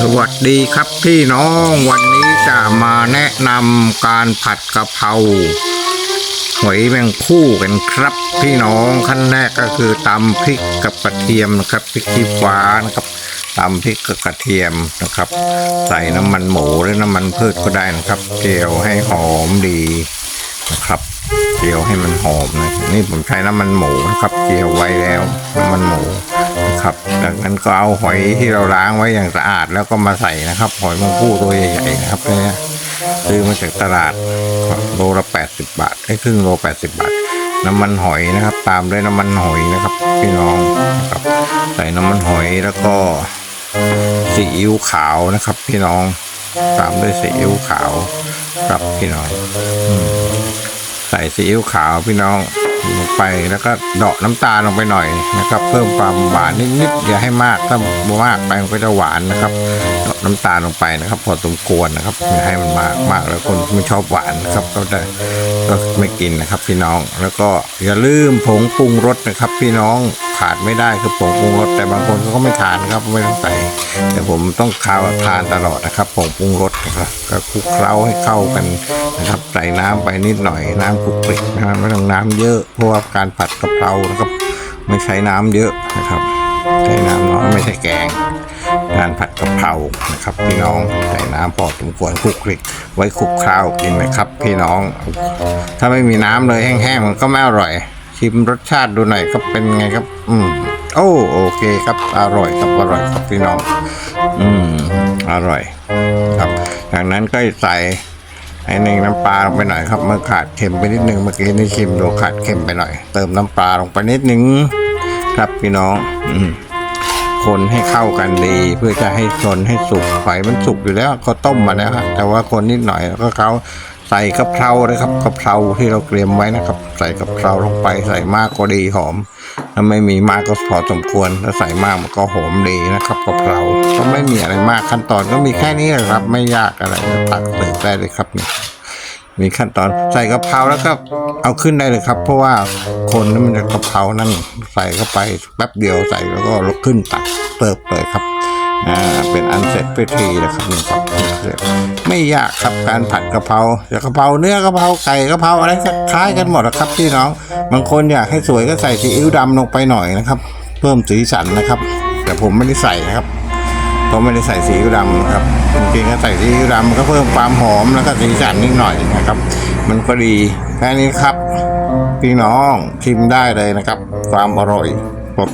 สวัสดีครับพี่น้องวันนี้จะมาแนะนำการผัดกะเพราหอยแมงคู่กันครับ พี่น้องขั้นแรกก็คือตำพริกกับกระเทียมนะครับพริกชี้ฟ้านะครับตำพริกกับกระเทียมนะครับ ใส่น้ำมันหมูหรือน้ำมันพืชก็ได้นะครับเจียวให้หอมดีนะครับเจียวให้มันหอมนะนี่ผมใช้น้ำมันหมูนะครับเจียวไว้แล้วน้ำมันหมู นะครับ จากนั้นก็เอาหอยที่เราล้างไว้อย่างสะอาดแล้วก็มาใส่นะครับ หอยแมงผู้ตัวใหญ่ๆนะครับเนี่ยซื้อมาจากตลาดโลละ80 บาทไอ้ครึ่งโล 80 บาท น้ำมันหอยนะครับ ตามด้วยน้ำมันหอยนะครับ พี่น้องนะครับ ใส่น้ำมันหอยแล้วก็ซีอิ๊วขาวนะครับ พี่น้องตามด้วยซีอิ๊วขาวครับพี่น้องอ ใส่ซีอิ๊วขาวพี่น้องลงไปแล้วก็เดาะน้ำตาลลงไปหน่อยนะครับ เพิ่มความหวานนิดๆอย่าให้มากถ้ามากไปมันก็จะหวานนะครับเดาะน้ำตาลลงไปนะครับ พอสมควรนะครับอย่าให้มันมากมากแล้วคนไม่ชอบหวานนะครับก็จะก็ไม่กินนะครับ พี่น้องแล้วก็อย่าลืมผงปรุงรสนะครับ พี่น้อง ขาดไม่ได้คือผงปรุงรสแต่บางคนเขาก็ไม่ทานครับไม่ต้องใส่แต่ผมต้องคาวทานตลอดนะครับผงปรุงรสนะครับก็คลุกเคล้าให้เข้ากันนะครับใส่น้ำไปนิดหน่อยน้ำคลุกคลิกนะครับไม่ต้องน้ำเยอะเพราะว่าการผัดกะเพรานะครับไม่ใช้น้ำเยอะนะครับ ใช้น้ำน้อยไม่ใช่แกงการผัดกะเพรานะครับ พี่น้องใส่น้ำพอสมควรคลุกคลิก ไว้คลุกข้าวกินนะครับ พี่น้อง ถ้าไม่มีน้ำเลยแห้งๆมันก็ไม่อร่อย ชิมรสชาติดูหน่อยครับเป็นไงครับ อืมโอ้โอเคครับ อร่อยครับอร่อยครับพี่น้อง อืมอร่อย ครับจากนั้นก็ใส่ไอ้นี่น้ำปลาลงไปหน่อยครับเมื่อขาดเค็มไปนิดนึงเมื่อกี้นี่ชิมดูขาดเค็มไปหน่อย เติมน้ำปลาลงไปนิดนึงครับพี่น้อง อืมคนให้เข้ากันดี เพื่อจะให้ชนให้สุกไฟมันสุกอยู่แล้วก็ต้มมาแล้วครับแต่ว่าคนนิดหน่อยแล้วก็เขา ใส่กะเพราเลยครับกะเพราที่เราเตรียมไว้นะครับ ใส่กะเพราลงไปใส่มากก็ดีหอม ถ้าไม่มีมากก็พอสมควรถ้าใส่มากมันก็หอมดีนะครับกะเพราก็ไม่มีอะไรมากขั้นตอนก็มีแค่นี้แหละครับ ไม่ยากอะไรตักเสิร์ฟได้เลยครับนี่มีขั้นตอนใส่กะเพราแล้วก็เอาขึ้นได้เลยครับ เพราะว่าคนนั้นมันจะกะเพรานั่นใส่เข้าไปแป๊บเดียวใส่แล้วก็ลกขึ้นตักเติบเลยครับ อ่าเป็นอันเสร็จพิธีนะครับนี่ครับไม่ยากครับการผัดกะเพราจะกะเพราเนื้อกะเพราไก่กะเพราอะไรคล้ายกันหมดนะครับพี่น้องบางคนอยากให้สวยก็ใส่ซีอิ๊วดำลงไปหน่อยนะครับ เพิ่มสีสันนะครับ แต่ผมไม่ได้ใส่นะครับเพราะไม่ได้ใส่ซีอิ๊วดำนะครับจริงๆก็ใส่ซีอิ๊วดำก็เพิ่มความหอมแล้วก็สีสันนิดหน่อยนะครับ มันก็ดีแค่นี้ครับพี่น้องชิมได้เลยนะครับ ความอร่อยครับ